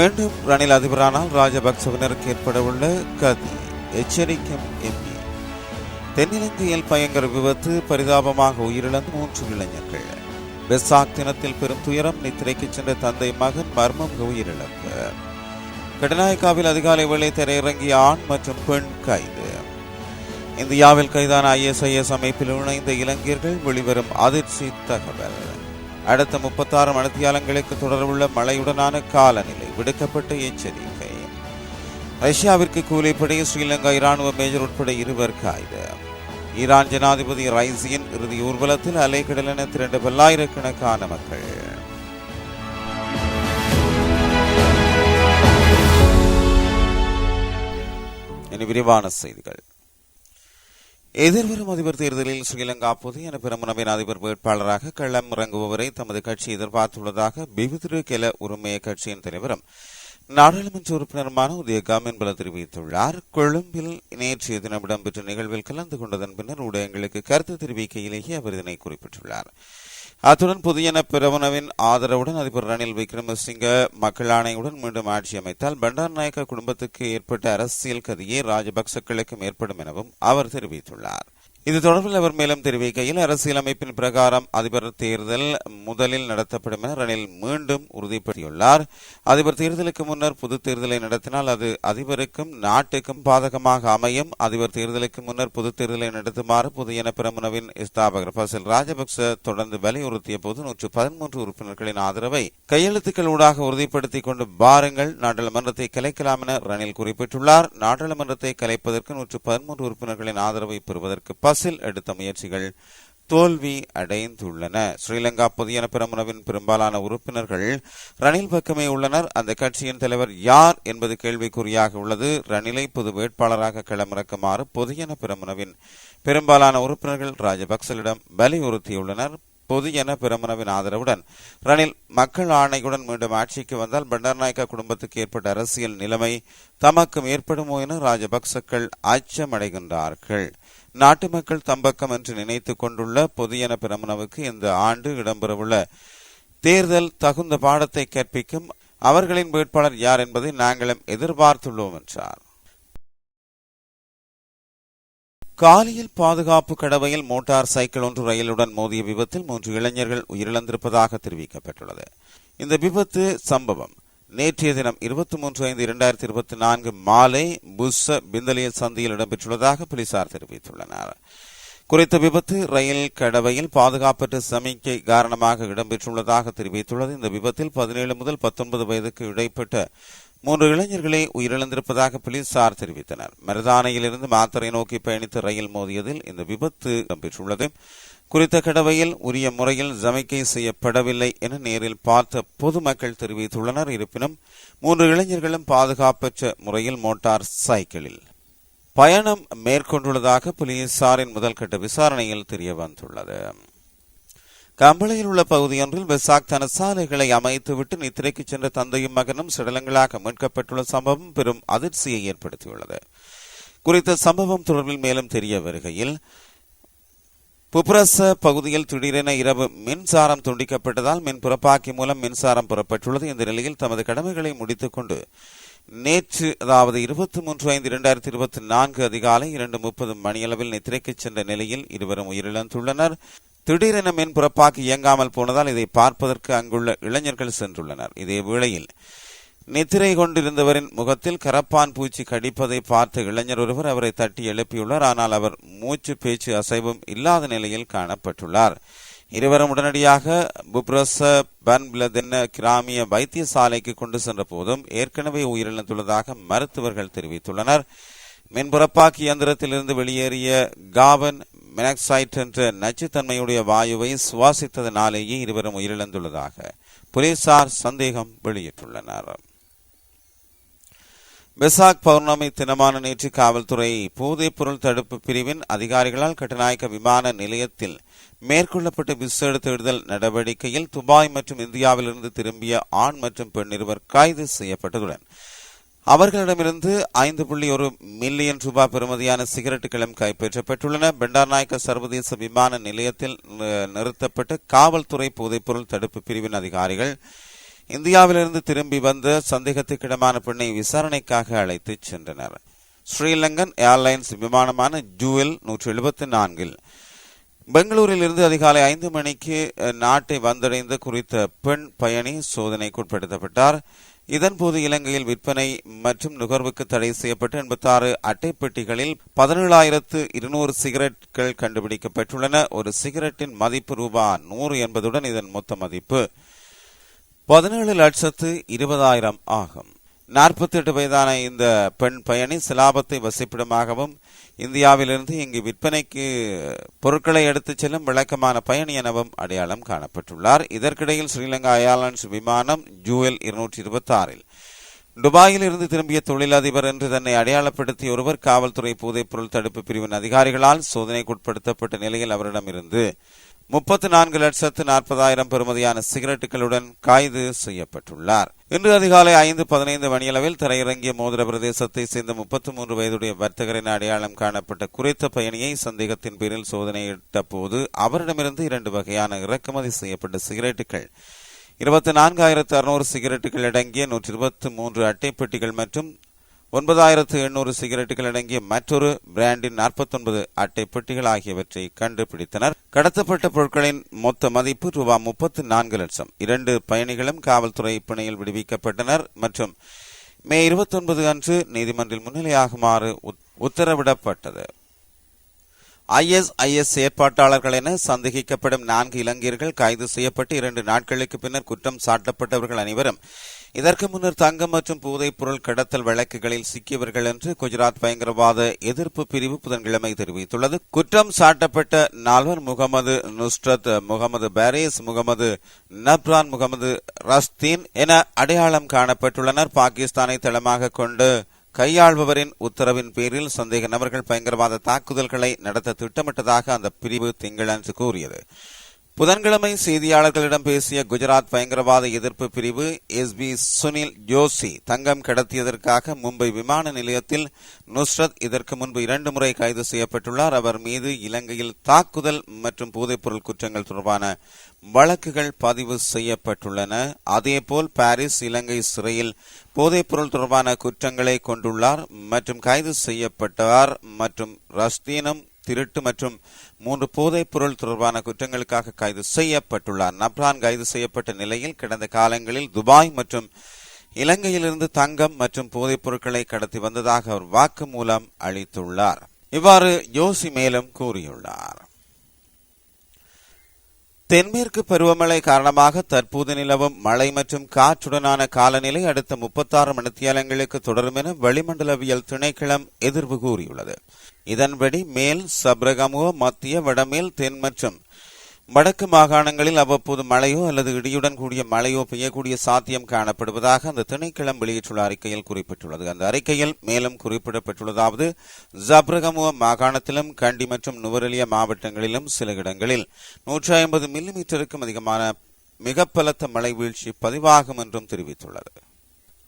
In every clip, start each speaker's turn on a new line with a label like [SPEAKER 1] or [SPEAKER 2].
[SPEAKER 1] மீண்டும் ரணில் அதிபரானால் ராஜபக்சவினருக்கு ஏற்படவுள்ள கதி. எச்சரிக்கும் எம்பி தென்னிலங்கையில் பயங்கர விபத்து பரிதாபமாக உயிரிழந்த மூன்று இளைஞர்கள். வெசாக் தினத்தில் பெரும் துயரம் நித்திரைக்கு சென்ற தந்தை மகன் மர்மம் உயிரிழப்பு. கடநாயக்காவில் அதிகாலை வேளை திரையிறங்கிய ஆண் மற்றும் பெண் கைது. இந்தியாவில் கைதான ஐஎஸ்ஐஎஸ் அமைப்பில் இணைந்த இளைஞர்கள் வெளிவரும் அதிர்ச்சி தகவல். அடுத்த முப்பத்தாறு மணித்தியாலங்களுக்கு தொடர்புள்ள மழையுடனான காலநிலை விடுக்கப்பட்ட எச்சரிக்கை. ரஷ்யாவிற்கு கூலிப்படை ஸ்ரீலங்கா இராணுவ மேஜர் உட்பட இருவர் கைது ஈரான் ஜனாதிபதி ரைசியின் இறுதி ஊர்வலத்தில் அலைக்கடலென திரண்டு பல்லாயிரக்கணக்கான மக்கள். இனி விரிவான செய்திகள். எதிர்வரும் அதிபர் தேர்தலில் ஸ்ரீலங்கா புதிய பெருமனவின் அதிபர் வேட்பாளராக களம் இறங்குபவரை தமது கட்சி எதிர்பார்த்துள்ளதாக பிவிதிரு கெல உரிமைய கட்சியின் தலைவரும் நாடாளுமன்ற உறுப்பினருமான உதயகாம் என்பதை தெரிவித்துள்ளார். கொழும்பில் நேற்றைய தினம் இடம்பெற்ற நிகழ்வில் கலந்து கொண்டதன் பின்னர் ஊடகங்களுக்கு கருத்து தெரிவிக்கையிலேயே அவர் இதனை குறிப்பிட்டுள்ளார். அத்துடன் புதியன பிரபனவின் ஆதரவுடன் அதிபர் ரணில் விக்ரமசிங்க மக்கள் ஆணையுடன் மீண்டும் ஆட்சி அமைத்தால் பண்டார் நாயக்க குடும்பத்துக்கு ஏற்பட்ட அரசியல் கதியே ராஜபக்சக்களுக்கும் ஏற்படும் எனவும் அவர் தெரிவித்துள்ளார். இது தொடர்பில் அவர் மேலும் தெரிவிக்கையில் அரசியலமைப்பின் பிரகாரம் அதிபர் தேர்தல் முதலில் நடத்தப்படும் என ரணில் மீண்டும் உறுதிப்படுத்தியுள்ளார். அதிபர் தேர்தலுக்கு முன்னர் பொது தேர்தலை நடத்தினால் அது அதிபருக்கும் நாட்டுக்கும் பாதகமாக அமையும். அதிபர் தேர்தலுக்கு முன்னர் பொது தேர்தலை நடத்துமாறு புதியன பிரமுனவின் ஸ்தாபகர் பசில் ராஜபக்ச தொடர்ந்து வலியுறுத்திய போது நூற்று பதிமூன்று உறுப்பினர்களின் ஆதரவை கையெழுத்துக்கள் ஊடாக உறுதிப்படுத்திக் கொண்டு பாருங்கள் நாடாளுமன்றத்தை கலைக்கலாம் என ரணில் குறிப்பிட்டுள்ளார். நாடாளுமன்றத்தை கலைப்பதற்கு நூற்று பதிமூன்று உறுப்பினர்களின் ஆதரவை பெறுவதற்கு பசில் எடுத்த முயற்சிகள் தோல்வி அடைந்துள்ளன. ஸ்ரீலங்கா பொதியன பிரமுனவின் பெரும்பாலான உறுப்பினர்கள் ரணில் பக்கமே உள்ளனர். அந்த கட்சியின் தலைவர் யார் என்பது கேள்விக்குறியாக உள்ளது. ரணிலை பொது வேட்பாளராக களமிறக்குமாறு பொதியன பிரமுனவின் பெரும்பாலான உறுப்பினர்கள் ராஜபக்சலிடம் வலியுறுத்தியுள்ளனர் பொதுஜன பிரமுனவின் ஆதரவுடன் ரணில் மக்கள் ஆணையுடன் மீண்டும் ஆட்சிக்கு வந்தால் பண்டர்நாயக்க குடும்பத்துக்கு ஏற்பட்ட அரசியல் நிலைமை தமக்கும் ஏற்படுமோ என ராஜபக்சக்கள் அச்சமடைகின்றார்கள். நாட்டு மக்கள் தம்பக்கம் என்று நினைத்துக் கொண்டுள்ள பொதியன பிரமணவுக்கு இந்த ஆண்டு இடம்பெறவுள்ள தேர்தல் தகுந்த பாடத்தை கற்பிக்கும் அவர்களின் வேட்பாளர் யார் என்பதை நாங்களும் எதிர்பார்த்துள்ளோம் என்றார். காலியில் பாதுகாப்பு கடவையில் மோட்டார் சைக்கிள் ஒன்று ரயிலுடன் மோதிய விபத்தில் மூன்று இளைஞர்கள் உயிரிழந்திருப்பதாக தெரிவிக்கப்பட்டுள்ளது. இந்த விபத்து சம்பவம் நேற்றைய தினம் இருபத்தி மூன்று ஐந்து இரண்டாயிரத்தி இருபத்தி நான்கு மாலை புஷ பிந்தலிய சந்தியில் இடம்பெற்றுள்ளதாக போலீசார் தெரிவித்துள்ளனர். குறித்த விபத்து ரயில் கடவையில் பாதுகாப்பற்ற சமிக்கை காரணமாக இடம்பெற்றுள்ளதாக தெரிவித்துள்ளது. இந்த விபத்தில் பதினேழு முதல் பத்தொன்பது வயதுக்கு இடைப்பட்ட மூன்று இளைஞர்களே உயிரிழந்திருப்பதாக போலீசார் தெரிவித்தனர். மருதானையிலிருந்து மாத்தரை நோக்கி பயணித்த ரயில் மோதியதில் இந்த விபத்து இடம்பெற்றுள்ளது. குறித்த கடவையில் உரிய முறையில் ஜமைக்கை செய்யப்படவில்லை என நேரில் பார்த்த பொதுமக்கள் தெரிவித்துள்ளனர். இருப்பினும் மூன்று இளைஞர்களும் பாதுகாப்பற்ற முறையில் மோட்டார் சைக்கிளில் பயணம் மேற்கொண்டுள்ளதாக போலீசாரின் முதல்கட்ட விசாரணையில் தெரிய வந்துள்ளது கம்பளையில் உள்ள பகுதியொன்றில் வெசாக் தன சாலைகளை அமைத்துவிட்டு நித்திரைக்கு சென்ற தந்தையும் மகனும் சடலங்களாக மீட்கப்பட்டுள்ள சம்பவம் பெரும் அதிர்ச்சியை ஏற்படுத்தியுள்ளது. குறித்த சம்பவம் தொடர்பில் மேலும் தெரிய வருகையில் புப்ரச பகுதியில் திடீரென இரவு மின்சாரம் துண்டிக்கப்பட்டதால் மின் புறப்பாக்கி மூலம் மின்சாரம் புறப்பட்டுள்ளது. இந்த நிலையில் தமது கடமைகளை முடித்துக்கொண்டு நேற்று அதாவது இருபத்தி மூன்று ஐந்து இரண்டாயிரத்தி இருபத்தி நான்கு அதிகாலை இரண்டு முப்பது மணியளவில் நித்திரைக்கு சென்ற நிலையில் இருவரும் உயிரிழந்துள்ளனர். திடீரென மின் புறப்பாக்கி இயங்காமல் போனதால் இதை பார்ப்பதற்கு அங்குள்ள இளைஞர்கள் சென்றுள்ளனர். இதே வேளையில் நித்திரை கொண்டிருந்தவரின் முகத்தில் கரப்பான் பூச்சி கடிப்பதை பார்த்த இளைஞர் ஒருவர் அவரை தட்டி எழுப்பியுள்ளார். ஆனால் அவர் மூச்சு பேச்சு அசைவும் இல்லாத நிலையில் காணப்பட்டுள்ளார். இருவரும் உடனடியாக புப்ரஸ பன்பிளதென்ன கிராமிய வைத்தியசாலைக்கு கொண்டு சென்ற போதும் ஏற்கனவே உயிரிழந்துள்ளதாக மருத்துவர்கள் தெரிவித்துள்ளனர். மின்புறப்பாக்கி இயந்திரத்திலிருந்து வெளியேறிய காவன் மெனக்சைட் என்ற நச்சுத்தன்மையுடைய வாயுவை சுவாசித்ததனாலேயே இருவரும் உயிரிழந்துள்ளதாக போலீசார் சந்தேகம் வெளியிட்டுள்ளனர். பெசாக் பௌர்ணமி தினமான நேற்று காவல்துறை போதைப் பொருள் தடுப்பு பிரிவின் அதிகாரிகளால் கட்டநாயக்க விமான நிலையத்தில் மேற்கொள்ளப்பட்ட விசேட தேடுதல் நடவடிக்கையில் துபாய் மற்றும் இந்தியாவிலிருந்து திரும்பிய ஆண் மற்றும் பெண் இருவர் கைது செய்யப்பட்டதுடன் அவர்களிடமிருந்து ஐந்து புள்ளி ஒரு மில்லியன் ரூபாய் பெறுமதியான சிகரெட்டுகளும் கைப்பற்றப்பட்டுள்ளன. பெண்டார்நாயக்க சர்வதேச விமான நிலையத்தில் நிறுத்தப்பட்ட காவல்துறை போதைப்பொருள் தடுப்பு பிரிவின் அதிகாரிகள் இந்தியாவிலிருந்து திரும்பி வந்த சந்தேகத்துக்கிடமான பெண்ணை விசாரணைக்காக அழைத்துச் சென்றனர். ஸ்ரீலங்கன் ஏர்லைன்ஸ் விமானமான ஜூவல் நூற்றி எழுபத்தி நான்கில் பெங்களூரில் இருந்து அதிகாலை ஐந்து மணிக்கு நாட்டை வந்தடைந்த குறித்த பெண் பயணி சோதனைக்குட்படுத்தப்பட்டார். இதன்போது இலங்கையில் விற்பனை மற்றும் நுகர்வுக்கு தடை செய்யப்பட்ட எண்பத்தாறு அட்டைப்பெட்டிகளில் பதினேழாயிரத்து இருநூறு சிகரெட்கள் கண்டுபிடிக்கப்பட்டுள்ளன. ஒரு சிகரெட்டின் மதிப்பு ரூபாய் நூறு என்பதுடன் இதன் மொத்த மதிப்பு பதினேழு லட்சத்து இருபதாயிரம் ஆகும். நாற்பத்தி எட்டு வயதான இந்த பெண் பயணி சிலாபத்தை வசிப்பிடமாகவும் இந்தியாவிலிருந்து இங்கு விற்பனைக்கு பொருட்களை எடுத்துச் செல்லும் விளக்கமான பயணி எனவும் அடையாளம் காணப்பட்டுள்ளார். இதற்கிடையில் ஸ்ரீலங்கா ஏர்லைன்ஸ் விமானம் ஜூஎல் இருநூற்றி இருபத்தி ஆறில் துபாயில் இருந்து திரும்பிய தொழிலதிபர் என்று தன்னை அடையாளப்படுத்திய ஒருவர் காவல்துறை போதைப்பொருள் தடுப்பு பிரிவின் அதிகாரிகளால் சோதனைக்குட்படுத்தப்பட்ட நிலையில் அவரிடமிருந்து முப்பத்தி நான்கு லட்சத்து நாற்பதாயிரம் பெறுமதியான சிகரெட்டுகளுடன் கைது செய்யப்பட்டுள்ளார். இன்று அதிகாலை ஐந்து பதினைந்து மணியளவில் தரையிறங்கிய மோதிர பிரதேசத்தை சேர்ந்த முப்பத்தி மூன்று வயதுடைய வர்த்தகரின் அடையாளம் காணப்பட்ட குறித்த பயணியை சந்தேகத்தின் பேரில் சோதனையிட்ட போது அவரிடமிருந்து இரண்டு வகையான இறக்குமதி செய்யப்பட்ட சிகரெட்டுகள் இருபத்தி நான்காயிரத்து அறுநூறு சிகரெட்டுகள் அடங்கிய நூற்றி இருபத்தி மூன்று அட்டைப்பெட்டிகள் மற்றும் ஒன்பதாயிரத்து எண்ணூறு சிகரெட்டுகள் அடங்கிய மற்றொரு பிராண்டின் நாற்பத்தொன்பது அட்டை பெட்டிகள் ஆகியவற்றை கண்டுபிடித்தனர். கடத்தப்பட்ட பொருட்களின் மொத்த மதிப்பு ரூபாய் முப்பத்தி நான்கு லட்சம். இரண்டு பயணிகளும் காவல்துறை பிணையில் விடுவிக்கப்பட்டனர் மற்றும் மே இருபத்தி ஒன்பது அன்று நீதிமன்றில் முன்னிலையாகுமாறு உத்தரவிடப்பட்டது. ஐஎஸ்ஐஎஸ் ஏற்பாட்டாளர்கள் என சந்தேகிக்கப்படும் நான்கு இலங்கையர்கள் கைது செய்யப்பட்டு இரண்டு நாட்களுக்கு பின்னர் குற்றம் சாட்டப்பட்டவர்கள் அனைவரும் இதற்கு முன்னர் தங்கம் மற்றும் போதைப் பொருள் கடத்தல் வழக்குகளில் சிக்கியவர்கள் என்று குஜராத் பயங்கரவாத எதிர்ப்பு பிரிவு புதன்கிழமை தெரிவித்துள்ளது. குற்றம் சாட்டப்பட்ட நால்வர் முகமது நுஸ்ரத் முகமது பாரிஸ் முகமது நப்ரான் முகமது ரஸ்தீன் என அடையாளம் காணப்பட்டுள்ளனர். பாகிஸ்தானை தளமாக கொண்டு கையாள்பவரின் உத்தரவின் பேரில் சந்தேக நபர்கள் பயங்கரவாத தாக்குதல்களை நடத்த திட்டமிட்டதாக அந்த பிரிவு திங்களன்று கூறியது. புதன்கிழமை செய்தியாளர்களிடம் பேசிய குஜராத் பயங்கரவாத எதிர்ப்பு பிரிவு எஸ் பி சுனில் ஜோஷி தங்கம் கடத்தியதற்காக மும்பை விமான நிலையத்தில் நுஸ்ரத் இதற்கு முன்பு இரண்டு முறை கைது செய்யப்பட்டுள்ளார். அவர் மீது இலங்கையில் தாக்குதல் மற்றும் போதைப்பொருள் குற்றங்கள் தொடர்பான வழக்குகள் பதிவு செய்யப்பட்டுள்ளன. அதேபோல் பாரிஸ் இலங்கை சிறையில் போதைப்பொருள் தொடர்பான குற்றங்களை கொண்டுள்ளார் மற்றும் கைது செய்யப்பட்டார் மற்றும் ரஸ்தீனம் திருட்டு மற்றும் மூன்று போதைப் பொருள் தொடர்பான குற்றங்களுக்காக கைது செய்யப்பட்டுள்ளார். நப்ரான் கைது செய்யப்பட்ட நிலையில் கடந்த காலங்களில் துபாய் மற்றும் இலங்கையிலிருந்து தங்கம் மற்றும் போதைப் பொருட்களை கடத்தி வந்ததாக அவர் வாக்குமூலம் அளித்துள்ளார். இவ்வாறு யோசி மேலும் கூறியுள்ளார். தென்மேற்கு பருவமழை காரணமாக தற்போது நிலவும் மழை மற்றும் காற்றுடனான காலநிலை அடுத்த முப்பத்தாறு மணித்தியாலங்களுக்கு தொடரும் என வளிமண்டலவியல் திணைக்களம் எதிர்வு கூறியுள்ளது. இதன்படி மேல் சப்ரகமுவ மத்திய வடமேல் தென் மற்றும் வடக்கு மாகாணங்களில் அவ்வப்போது மழையோ அல்லது இடியுடன் கூடிய மழையோ பெய்யக்கூடிய சாத்தியம் காணப்படுவதாக அந்த திணைக்களம் வெளியிட்டுள்ள அறிக்கையில் குறிப்பிட்டுள்ளது. அந்த அறிக்கையில் மேலும் குறிப்பிடப்பட்டுள்ளதாவது ஜப்ரகமுவ மாகாணத்திலும் கண்டி மற்றும் நுவரெலியா மாவட்டங்களிலும் சில இடங்களில் நூற்றி ஐம்பது மில்லிமீட்டருக்கும் அதிகமான மிக பலத்த மழை வீழ்ச்சி பதிவாகும் என்றும் தெரிவித்துள்ளது.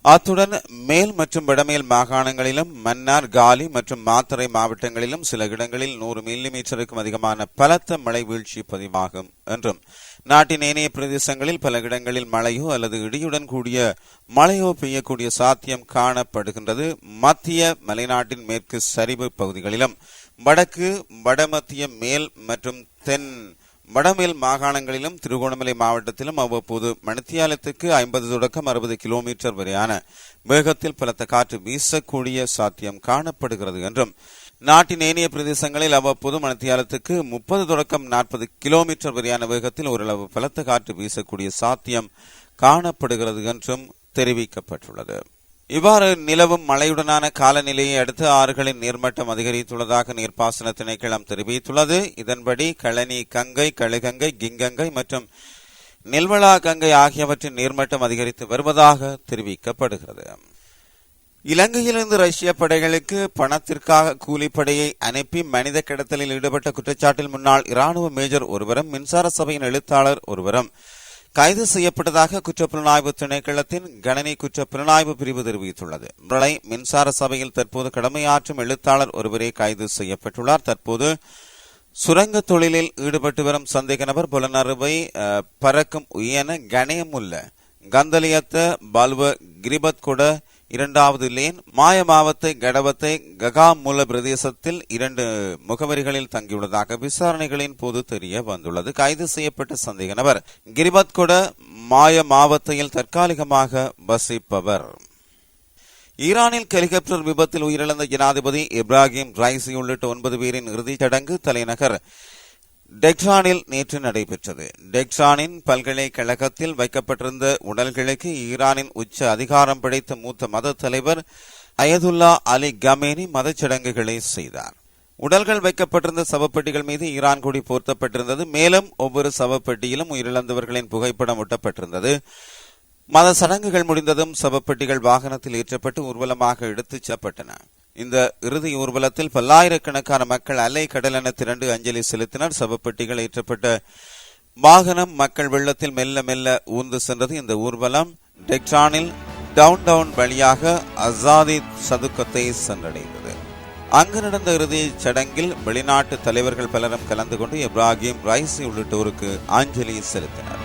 [SPEAKER 1] அத்துடன் மேல் மற்றும் வடமேல் மாகாணங்களிலும் மன்னார் காலி மற்றும் மாத்தறை மாவட்டங்களிலும் சில இடங்களில் நூறு மில்லிமீட்டருக்கும் அதிகமான பலத்த மழை வீழ்ச்சி பதிவாகும் என்றும் நாட்டின் ஏனைய பிரதேசங்களில் பல இடங்களில் மழையோ அல்லது இடியுடன் கூடிய மழையோ பெய்யக்கூடிய சாத்தியம் காணப்படுகின்றது. மத்திய மலைநாட்டின் மேற்கு சரிவு பகுதிகளிலும் வடக்கு வடமத்திய மேல் மற்றும் தென் வடமேல் மாகாணங்களிலும் திருகோணமலை மாவட்டத்திலும் அவ்வப்போது மணித்தியாலத்துக்கு ஐம்பது தொடக்கம் அறுபது கிலோமீட்டர் வரையான வேகத்தில் பலத்த காற்று வீசக்கூடிய சாத்தியம் காணப்படுகிறது என்றும் நாட்டின் ஏனைய பிரதேசங்களில் அவ்வப்போது மணித்தியாலத்துக்கு முப்பது தொடக்கம் நாற்பது கிலோமீட்டர் வரையான வேகத்தில் ஓரளவு பலத்த காற்று வீசக்கூடிய சாத்தியம் காணப்படுகிறது என்றும் தெரிவிக்கப்பட்டுள்ளது. இவ்வாறு நிலவும் மழையுடனான காலநிலையை அடுத்து ஆறுகளின் நீர்மட்டம் அதிகரித்துள்ளதாக நீர்ப்பாசன திணைக்களம் தெரிவித்துள்ளது. இதன்படி களனி கங்கை கழுகங்கை கிங்கங்கை மற்றும் நெல்வளா கங்கை ஆகியவற்றின் நீர்மட்டம் அதிகரித்து வருவதாக தெரிவிக்கப்படுகிறது. இலங்கையிலிருந்து ரஷ்ய படைகளுக்கு பணத்திற்காக கூலிப்படையை அனுப்பி மனித கடத்தலில் ஈடுபட்ட குற்றச்சாட்டில் முன்னாள் இராணுவ மேஜர் ஒருவரும் மின்சார சபையின் எழுத்தாளர் ஒருவரும் கைது செய்யப்பட்டதாக குற்றப்புலனாய்வு திணைக்களத்தின் கணனி குற்றப்புலனாய்வு பிரிவு தெரிவித்துள்ளது. முரளை மின்சார சபையில் தற்போது கடமையாற்றும் எழுத்தாளர் ஒருவரே கைது செய்யப்பட்டுள்ளார். தற்போது சுரங்க தொழிலில் ஈடுபட்டு வரும் சந்தேக நபர் புலனறுவை பறக்கும் உயன கணயமுள்ள கந்தலியத்த பல்வ கிரிபத் கூட இரண்டாவது லேன் மாயமாவத்தை கடவத்தை ககா மூல பிரதேசத்தில் இரண்டு முகவரிகளில் தங்கியுள்ளதாக விசாரணைகளின் போது தெரிய வந்துள்ளது. கைது செய்யப்பட்ட சந்தேக நபர் கிரிபத் கொட மாய மாவத்தையில் தற்காலிகமாக வசிப்பவர். ஈரானில் ஹெலிகாப்டர் விபத்தில் உயிரிழந்த ஜனாதிபதி இப்ராஹிம் ரைசி உள்ளிட்ட ஒன்பது பேரின் இறுதிச் சடங்கு தலைநகர் டெக்சானில் நேற்று நடைபெற்றது. டெக்சானின் பல்கலைக்கழகத்தில் வைக்கப்பட்டிருந்த உடல்களுக்கு ஈரானின் உச்ச அதிகாரம் படைத்த மூத்த மத தலைவர் அயதுல்லா அலி கமேனி மதச்சடங்குகளை செய்தார். உடல்கள் வைக்கப்பட்டிருந்த சவப்பெட்டிகள் மீது ஈரான் கொடி போர்த்தப்பட்டிருந்தது. மேலும் ஒவ்வொரு சவப்பெட்டியிலும் உயிரிழந்தவர்களின் புகைப்படம் ஒட்டப்பட்டிருந்தது. மத சடங்குகள் முடிந்ததும் சவப்பெட்டிகள் வாகனத்தில் ஏற்றப்பட்டு ஊர்வலமாக எடுத்துச் செல்லப்பட்டன. இந்த இறுதி ஊர்வலத்தில் பல்லாயிரக்கணக்கான மக்கள் அலை கடலென திரண்டு அஞ்சலி செலுத்தினர். சவப்பெட்டிகள் ஏற்றப்பட்ட வாகனம் மக்கள் வெள்ளத்தில் மெல்ல மெல்ல ஊர்ந்து சென்றது. இந்த ஊர்வலம் டெக்ரானில் டவுன் டவுன் வழியாக அசாதி சதுக்கத்தை சென்றடைந்தது. அங்கு நடந்த இறுதி சடங்கில் வெளிநாட்டு தலைவர்கள் பலரும் கலந்து கொண்டு இப்ராஹிம் ரைசி உள்ளிட்டோருக்கு அஞ்சலி செலுத்தினர்.